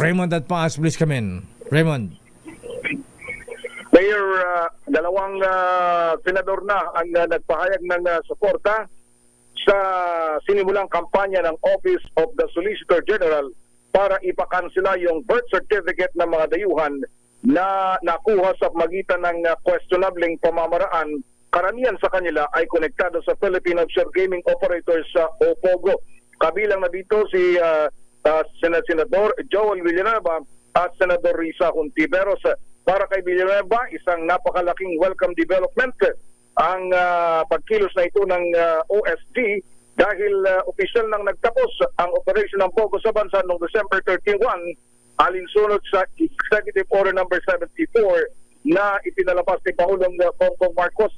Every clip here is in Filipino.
Raymond at Paas, please come in. Raymond. Mayor, uh, dalawang uh, senador na ang uh, nagpahayag ng uh, suporta sa sinimulang kampanya ng Office of the Solicitor General para ipakansela yung birth certificate ng mga dayuhan na nakuha sa magitan ng uh, pamamaraan. Karamihan sa kanila ay konektado sa Philippine Offshore Gaming Operators sa OPOGO. Kabilang na dito si uh, uh, Sen- Senador Joel Villanueva at Senador Risa Hontiveros. Para kay Villanueva, isang napakalaking welcome development ang ah, pagkilos na ito ng ah, OSD dahil uh, opisyal nang nagtapos ang operasyon ng Pogo sa bansa noong December 31 alinsunod sa Executive Order number 74 na ipinalabas ni Pangulong uh, Bongbong Marcos.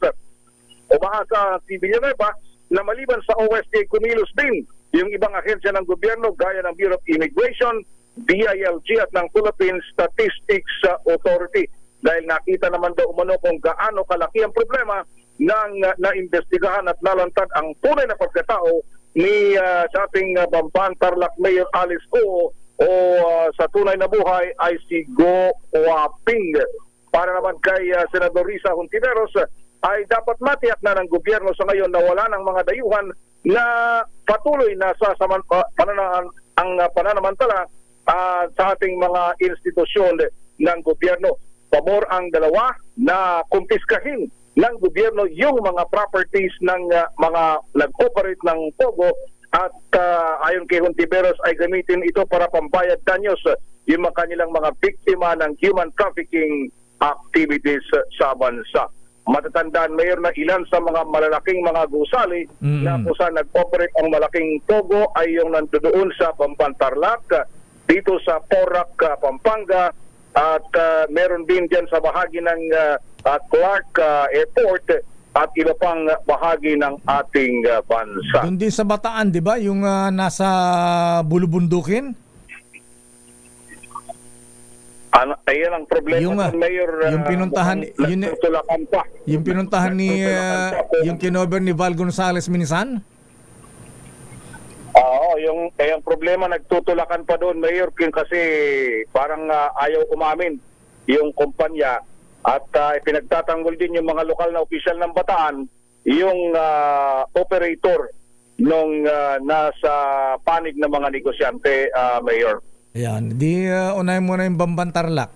Umaasa si Villanueva na maliban sa OSD kumilos din yung ibang ahensya ng gobyerno gaya ng Bureau of Immigration, DILG at ng Philippine Statistics uh, Authority dahil nakita naman daw umano kung gaano kalaki ang problema ng uh, naimbestigahan at nalantad ang tunay na pagkatao ni uh, sa ating uh, Bamban Tarlac Mayor Alice Go o uh, sa tunay na buhay ay si Go Waping. Para naman kay uh, Senador Risa Hontiveros uh, ay dapat matiyak na ng gobyerno sa ngayon na wala ng mga dayuhan na patuloy na sa saman, pananahan, ang uh, pananamantala uh, sa ating mga institusyon ng gobyerno. Pabor ang dalawa na kumpiskahin ng gobyerno yung mga properties ng uh, mga nag-operate ng Pogo at uh, ayon kay Hontiveros ay gamitin ito para pambayad danyos yung mga kanilang mga biktima ng human trafficking activities sa bansa. Matatandaan mayor na ilan sa mga malalaking mga gusali Mm. na kung saan nag-operate ang malaking Pogo ay yung nandoon sa Bamban Tarlac, uh, dito sa Porac, uh, Pampanga at uh, meron din dyan sa bahagi ng uh, uh, Clark uh, Airport at iba pang uh, bahagi ng ating uh, bansa. Doon din sa Bataan, di ba? Yung ah, nasa Bulubundukin? Ano, ayan ang problema Yung, ah, ng Mayor. uh, yung pinuntahan- mukhang yun- pa. Yung pinuntahan ni, ah, kung- yung kinover ni Val Gonzales Minisan? Oo, yung, eh, yung problema nagtutulakan pa doon, Mayor, kasi parang ah, ayaw umamin yung kumpanya at ah, pinagtatanggol din yung mga lokal na opisyal ng Bataan, yung ah, operator nung ah, nasa panig ng mga negosyante, ah, Mayor. Ayan, di uh, unahin mo na yung Bamban Tarlac.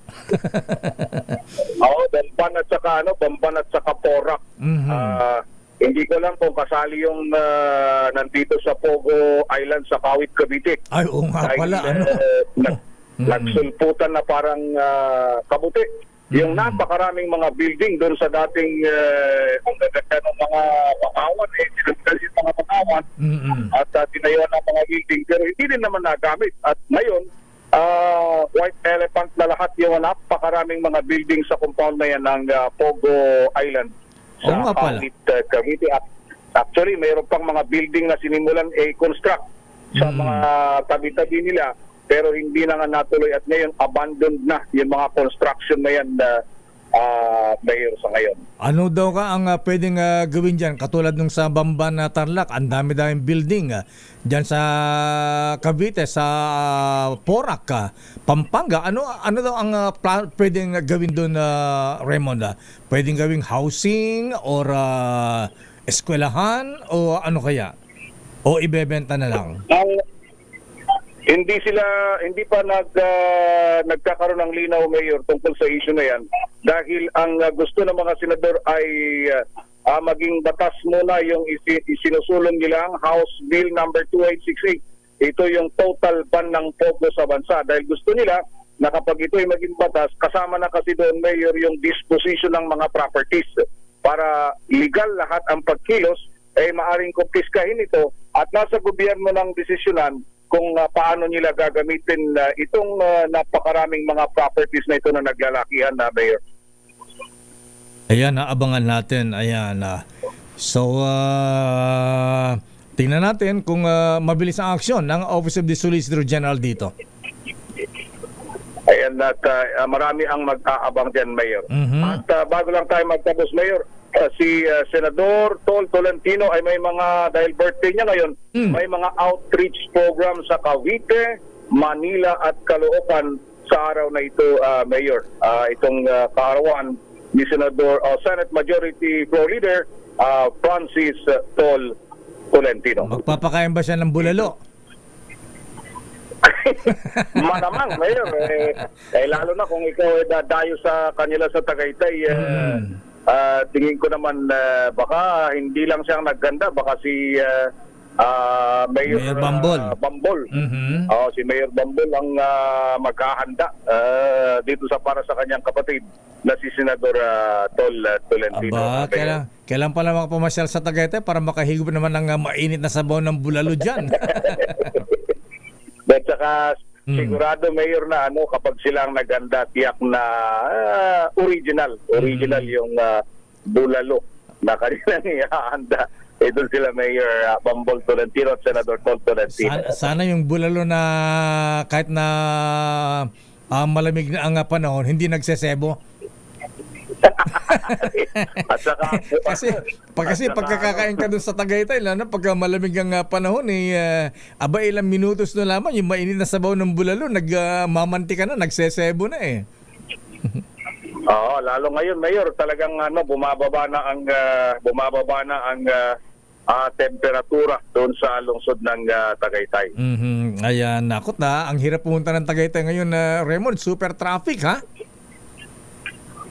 Oo, Bamban at saka ano, Bamban at saka Porac. Mhm. Ah, hindi ko lang kung kasali yung ah, nandito sa Pogo Island sa Kawit, Cavite. Ay, oo nga pala. Ano? eh, nag- Mm. nagsulputan na parang ah, kabuti. Yung Mm. napakaraming mga building doon sa dating uh, kung gaganda ng mga bakawan, eh, sinagdal yung mga bakawan Mm-mm. at uh, tinayuan ng mga building pero hindi din naman nagamit. At ngayon, ah, White Elephant na lahat yung napakaraming mga building sa compound na yan ng ah, Pogo Island sa pala. Kawit, uh, Cavite. At actually, mayroon pang mga building na sinimulan i-construct sa Mm. mga tabi-tabi nila pero hindi na nga natuloy at ngayon abandoned na yung mga construction na yan na uh, mayor sa ngayon. Ano daw ka ang ah, pwedeng ah, gawin dyan? Katulad nung sa Bamban na Tarlac, ang dami-daming building. ah. Dyan sa Cavite, sa ah, Porac, ah, Pampanga. Ano ano daw ang ah, pla- pwedeng gawin doon, ah, Raymond? ah? Pwedeng gawing housing or ah, eskwelahan o ano kaya? O ibebenta na lang? Ang hindi sila hindi pa nag ah, nagkakaroon ng linaw mayor tungkol sa issue na yan. Dahil ang ah, gusto ng mga senador ay ah, ah, maging batas muna yung isi, isinusulong nila ang House Bill number 2868 ito yung total ban ng pogo sa bansa. Dahil gusto nila na kapag ito ay maging batas kasama na kasi doon mayor yung disposition ng mga properties. Para legal lahat ang pagkilos ay maaring kumpiskahin ito at nasa gobyerno ng desisyonan kung ah, paano nila gagamitin ah, itong ah, napakaraming mga properties na ito na naglalakihan na Mayor. Ayan, naabangan natin. Ayan. ah. So, ah, tingnan natin kung ah, mabilis ang aksyon ng Office of the Solicitor General dito. Ayan at ah, marami ang mag-aabang dyan, Mayor. Mhm. At ah, bago lang tayo magtapos, Mayor, ah, si ah, Senador Tol Tolentino ay may mga, dahil birthday niya ngayon, Mm. may mga outreach program sa Cavite, Manila at Caloocan sa araw na ito, ah, Mayor. Ah, itong ah, kaarawan ni Senador ah, Senate Majority Floor Leader ah, Francis ah, Tol Tolentino. Magpapakain ba siya ng bulalo? Malamang, Mayor. Eh, eh, lalo na kung ikaw ay dadayo sa kanila sa Tagaytay, eh, Mm. Ah, tingin ko naman eh, baka hindi lang siyang nagganda, baka si ah, ah, Mayor, Mayor Bambol. ah, Bambol. Mhm. Oo, si Mayor Bambol ang ah, magkahanda ah, dito sa para sa kanyang kapatid na si Senador ah, Tol ah, Tolentino. Aba, Mayor. kailan, kailan pala makapamasyal sa Tagaytay para makahigop naman ng ah, mainit na sabaw ng bulalo dyan? At saka Mm. sigurado mayor na ano kapag silang naganda tiyak na ah, original, original Mm. yung ah, bulalo na kanilang ihahanda. Ito sila Mayor uh, Bambol Tolentino at Senador Tol Tolentino. sana, sana yung bulalo na kahit na ah, malamig na ang ah, panahon, hindi nagsesebo. at saka kasi pag kasi pagkakakain ka dun sa Tagaytay lalo pagka malamig ang ah, panahon eh ah, aba ilang minutos na lamang yung mainit na sabaw ng bulalo nagmamanti ka na nagsesebo na eh. Oo, lalo ngayon Mayor, talagang ano bumababa na ang ah, bumababa na ang ah, ah, temperatura doon sa lungsod ng ah, Tagaytay. Mhm. Ayan, nakot na. Ang hirap pumunta ng Tagaytay ngayon na Raymond, super traffic ha?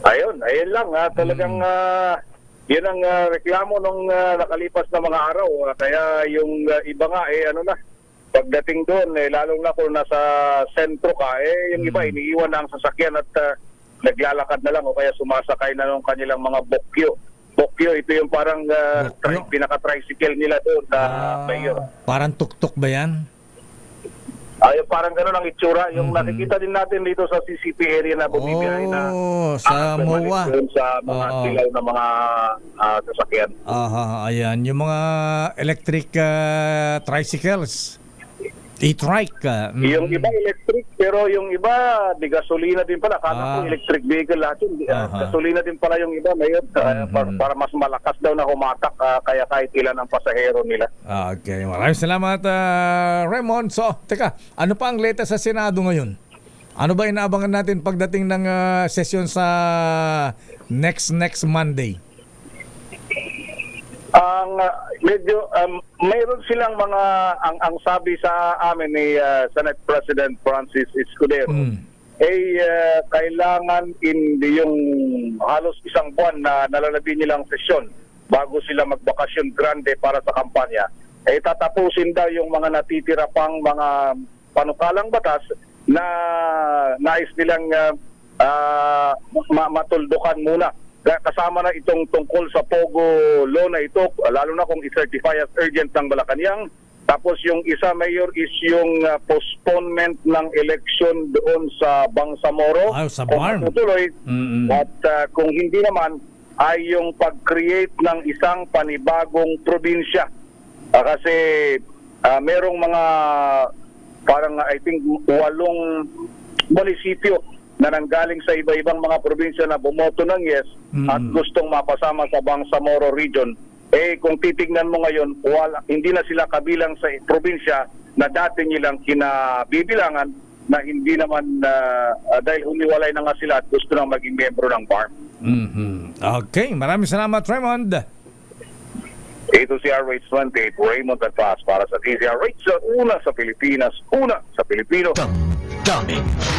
Ayun, ayun lang ha. Talagang ah, yun ang ah, reklamo nung ah, nakalipas na mga araw. Ah, kaya yung ah, iba nga eh ano na pagdating doon eh lalong na kung nasa sentro ka eh yung iba iniiwan na ang sasakyan at ah, naglalakad na lang o kaya sumasakay na ng kanilang mga bokyo. Bokyo, ito yung parang ah, tri- pinaka-tricycle nila doon na mayor. parang tuktok ba yan? Ay, parang gano'n ang itsura. Yung Mhm. nakikita din natin dito sa CCP area na bumibiyahe na Oh, sa Ah, MOA. sa mga Oo. silaw na mga ah, sasakyan. Aha, ayan. Yung mga electric ah, tricycles. E-trike. ah, mm. Yung iba electric, pero yung iba di gasolina din pala. Kala Ah. ko electric vehicle lahat yun. Aha. gasolina din pala yung iba ngayon. Ah, Mhm. para, para mas malakas daw na humatak ah, kaya kahit ilan ang pasahero nila. Okay, maraming salamat ah, Raymond. So, teka, ano pa ang latest sa Senado ngayon? Ano ba inaabangan natin pagdating ng ah, sesyon sa next next Monday? Ang ah, medyo um, mayroon silang mga ang ang sabi sa amin ni ah, Senate President Francis Escudero Mm. eh ah, kailangan in yung halos isang buwan na nalalabi nilang sesyon bago sila magbakasyon grande para sa kampanya eh tatapusin daw yung mga natitira pang mga panukalang batas na nais nilang ah, ma- matuldukan muna kasama na itong tungkol sa Pogo law na ito, lalo na kung i-certify as urgent ng Malacanang. Tapos yung isa, Mayor, is yung uh, postponement ng election doon sa Bangsamoro. Ah, sa Kung Barm. matutuloy. Mm-mm. At uh, kung hindi naman, ay yung pag-create ng isang panibagong probinsya. Ah, kasi ah, merong mga parang I think walong munisipyo na nanggaling sa iba-ibang mga probinsya na bumoto ng yes Mm. at gustong mapasama sa Bangsamoro region. Eh kung titignan mo ngayon, wala, hindi na sila kabilang sa probinsya na dati nilang kinabibilangan na hindi naman ah, dahil humiwalay na nga sila at gusto nang maging membro ng BARM. Mhm. Okay, maraming salamat Raymond. Ito si RH28, Raymond Atlas para sa TCRH sa una sa Pilipinas, una sa Pilipino. Damdamin